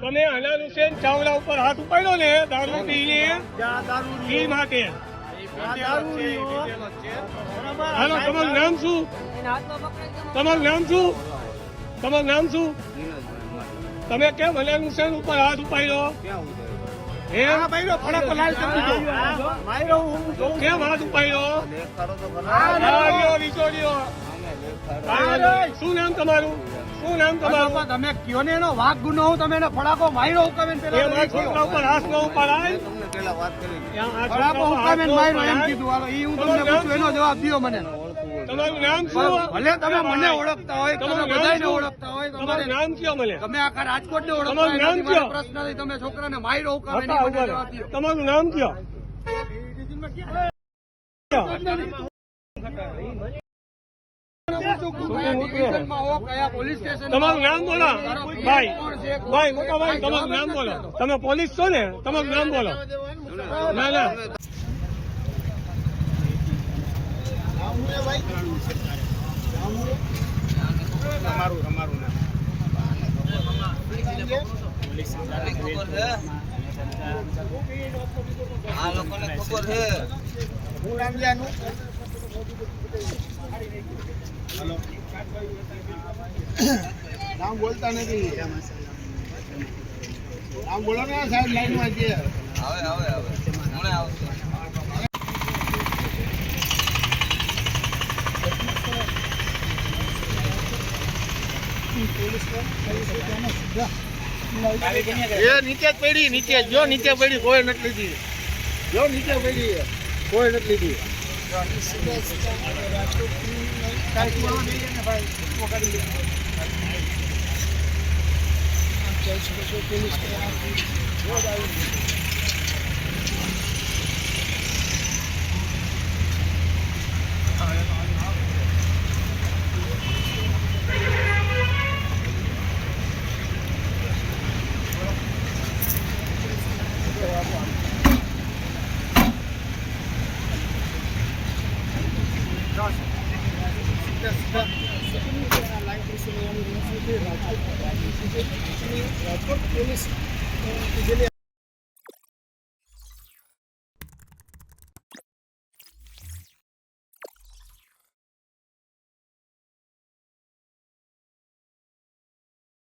તમે હલાલ હુસેન ચાવલા ઉપર હાથ ઉપાડ્યો ને દારૂ પીને એ માટે હાલો તમારું નામ શું? તમારું નામ શું? તમારું નામ શું? તમે કેમ હલાલ હુસેન ઉપર હાથ ઉપાડ્યો? હે? કેમ હાથ ઉપાડ્યો? શું નામ તમારું? શું નામ તમારું? તમે કયો ને એનો વાઘ ગુનો હું તમે એને ફડાકો માર્યો હું તમે એ છોકરા ઉપર હાથ ન ઉપાડાય. આ ફડાકો છોકરા હું ઉપર હાથ તમે માર્યો એમ કીધું. હાલો ઈ હું તમને પૂછું એનો જવાબ દો મને. તમારું નામ શું? ભલે તમે મને ઓળખતા હોય તમે તમારું બધાને ઓળખતા હોય તમારું તમારે નામ કયો મને? તમે આખા રાજકોટ ને તમારું ઓળખતા નામ હોય એનાથી મારે કયો? પ્રશ્ન નથી. તમે છોકરાને માર્યો હું મને. જવાબ તમારું નામ કયો? ડિવિઝનમાં હો, કયા પોલીસ સ્ટેશન તમારું નામ બોલો. ભાઈ ભાઈ મોટા ભાઈ તમારું નામ બોલો. તમે પોલીસ છો ને તમારું નામ બોલો. ના ના. આ લોકોને ખબર છે. નામ બોલતા નામ બોલો ને, સાહેબ લાઈન છે આવે આવે આવે હમણાં આવશે એ નીચે પડી, નીચે જો. નીચે પડી, કોઈ નથી લીધી. જો નીચે પડી, કોઈ નથી લીધી. જઈ શકો છો પોલીસ રોજ આવી રાજકોટ પોલીસ